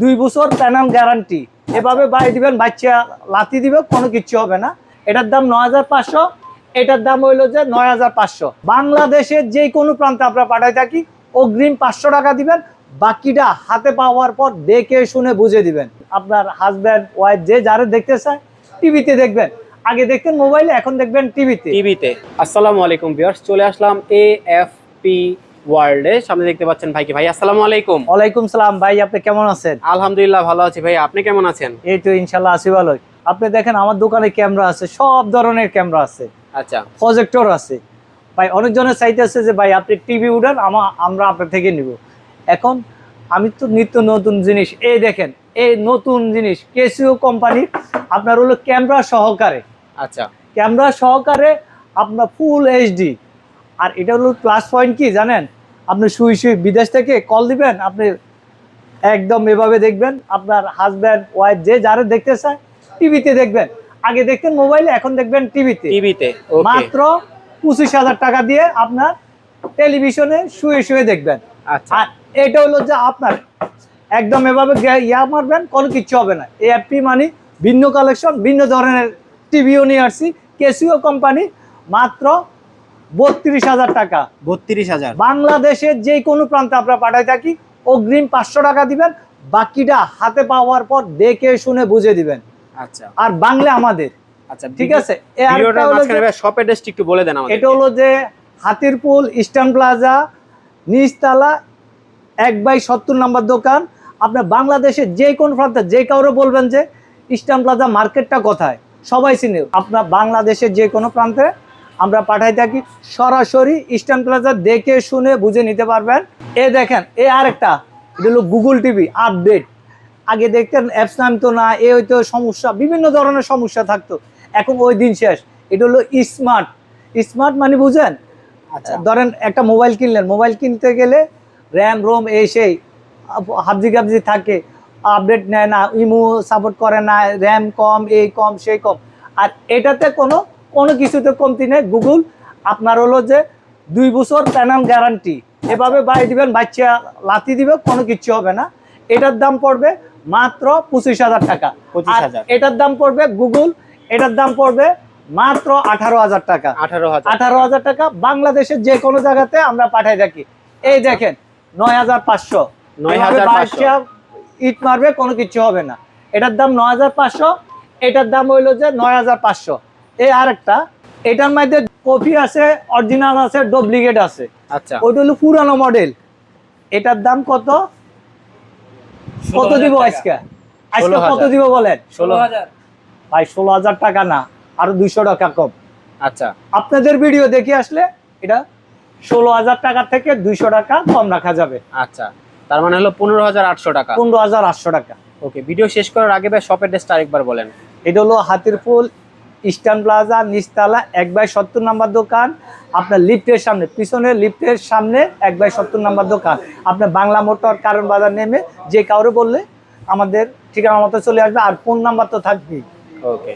দুই বছর penal guarantee এভাবে বাড়ি দিবেন, বাচ্চা লাতি দিবে কোনো কিচ্ছু হবে না। এটার দাম নয় হাজার পাঁচশো, এটার দাম হইল যে নয় হাজার পাঁচশো। বাংলাদেশের যে কোনো প্রান্তে আমরা পাঠাই থাকি, অগ্রিম পাঁচশো টাকা দিবেন, বাকিটা হাতে পাওয়ার পর দেখে শুনে বুঝে দিবেন। আপনার হাজব্যান্ড ওয়াইফ যে যারা দেখতে চায়, টিভিতে দেখবেন। আগে দেখতেন মোবাইলে এখন দেখবেন টিভিতে। টিভিতে। আসসালামু আলাইকুম ভিউয়ার্স চলে আসলাম এ এফ পি ওয়ার্ল্ডে। সামনে দেখতে পাচ্ছেন ভাইকে। ভাই আসসালামু আলাইকুম। ওয়ালাইকুম সালাম। ভাই আপনি কেমন আছেন? আলহামদুলিল্লাহ ভালো আছি। ভাই আপনি কেমন আছেন? এই তো ইনশাল্লাহ আছি ভালোই। আপনি দেখেন আমার দোকানে ক্যামেরা আছে সব ধরনের ক্যামেরা আছে। আচ্ছা। প্রজেক্টর আছে। ভাই অনেকজনের চাইতে আছে যে ভাই আপনি টিভি উঠান আমা আমরা আপনার থেকে নিব। এখন আমি তো নিত্য নতুন জিনিস এই দেখেন এই নতুন জিনিস কেসিও কোম্পানির আপনার হলো ক্যামেরা সহকারে। আচ্ছা। ক্যামেরা সহকারে আপনার ফুল এইচডি আর এটা হলো প্লাস পয়েন্ট কি জানেন? আপনি শুই শুই বিদেশ থেকে কল দিবেন আপনি একদম এভাবে দেখবেন আপনার হাজব্যান্ড ওয়াইফ যে যারা দেখতে চায় টিভিতে দেখবেন। আগে দেখতেন মোবাইলে এখন দেখবেন টিভিতে টিভিতে মাত্র পঁচিশ হাজার টাকা দিয়ে আপনার টেলিভিশনে শুয়ে শুয়ে দেখবেন। আচ্ছা। আর এটা হলো যে আপনার একদম এভাবে ইয়া মারবেন কোনো কিচ্ছু হবে না। এই অ্যাপটি মানে ভিন্ন কালেকশন ভিন্ন ধরনের টিভিও নিয়ে আসছি কেসিও কোম্পানি মাত্র বত্রিশ হাজার টাকা। বত্রিশ হাজার। বাংলাদেশের যে কোনো প্রান্তে আমরা পাঠাই থাকি অগ্রিম পাঁচশো টাকা দিবেন বাকিটা হাতে পাওয়ার পর দেখে শুনে বুঝে দিবেন। আচ্ছা। আর বাংলা আমাদের। আচ্ছা ঠিক আছে? যে- মাঝখানে ভাই শপ অ্যাড্রেসটি একটু বলে দেন এটা হলো যে হাতিরপুল ইস্টার্ন প্লাজা নিচতলা এক বাই সত্তর নম্বর দোকান। আপনার বাংলাদেশের যে কোন প্রান্তে যে কাউরে বলবেন যে ইস্টার্ন প্লাজা মার্কেটটা কোথায়? সবাই চিনে। আপনার বাংলাদেশের যে কোনো প্রান্তে আমরা পাঠাই থাকি। সরাসরি ইস্টার্ন প্লাজা দেখে শুনে বুঝে নিতে পারবেন। এ দেখেন এ আরেকটা। এটা হলো গুগল টিভি আপডেট আগে দেখতেন অ্যাপস নামতো না এ হয়তো সমস্যা বিভিন্ন ধরনের সমস্যা থাকতো। এখন ওই দিন শেষ। এটা হলো স্মার্ট স্মার্ট মানে বুঝেন আচ্ছা। ধরেন একটা মোবাইল কিনলেন। মোবাইল কিনতে গেলে র্যাম রোম এই সেই হাবজি গাবজি থাকে। আপডেট নেয় না ইমো সাপোর্ট করে না র্যাম কম এই কম সেই কম। আর এটাতে কোনো কোনো কিছুতে কমতি নেই। গুগল আপনার হলো যে দুই বছর প্যানাল গ্যারান্টি এভাবে বাড়ি দিবেন বাচ্চা লাতি দিবে কোনো কিচ্ছু হবে না। এটার দাম পড়বে মাত্র পঁচিশ হাজার টাকা। এটার দাম পড়বে গুগল এটার দাম পড়বে মাত্র আঠারো হাজার টাকা। আঠারো হাজার আঠারো হাজার টাকা বাংলাদেশের যে কোনো জায়গাতে আমরা পাঠাই থাকি। এই দেখেন নয় হাজার পাঁচশো। 9,500 ইট মারবে কোনো কিছু হবে না। এটার দাম নয় হাজার পাঁচশো এটার দাম হইল যে নয় হাজার পাঁচশো। এই আরেকটা এটার মধ্যে কপি আছে অরিজিনাল আছে ডুপ্লিকেট আছে। আচ্ছা। ওইটা হলো পুরানো মডেল এটার দাম কত? কত দিব আজকে? আজকে কত দিব বলেন? ষোলো ভাই ষোলো হাজার টাকা না আরও দুইশো টাকা কম। আচ্ছা। আপনাদের ভিডিও দেখে আসলে এটা ষোলো হাজার টাকা থেকে দুইশো টাকা কম রাখা যাবে। আচ্ছা। তার মানে হলো পনেরো হাজার আটশো টাকা। পনেরো হাজার আটশো টাকা। ওকে ভিডিও শেষ করার আগে ভাই শপ অ্যাড্রেসটা আরেকবার বলেন। এটা হলো হাতিরপুল ইস্টার্ন প্লাজা নিচতলা এক বাই সত্তর নাম্বার দোকান। আপনার লিফটের সামনে পিছনে লিফটের সামনে এক বাই সত্তর নাম্বার দোকান। আপনার বাংলা মোটর কারণ বাজার নেমে যে কাউরে বললে আমাদের ঠিকানা মতো চলে আসবে, আর ফোন নাম্বার তো থাকবেই। ওকে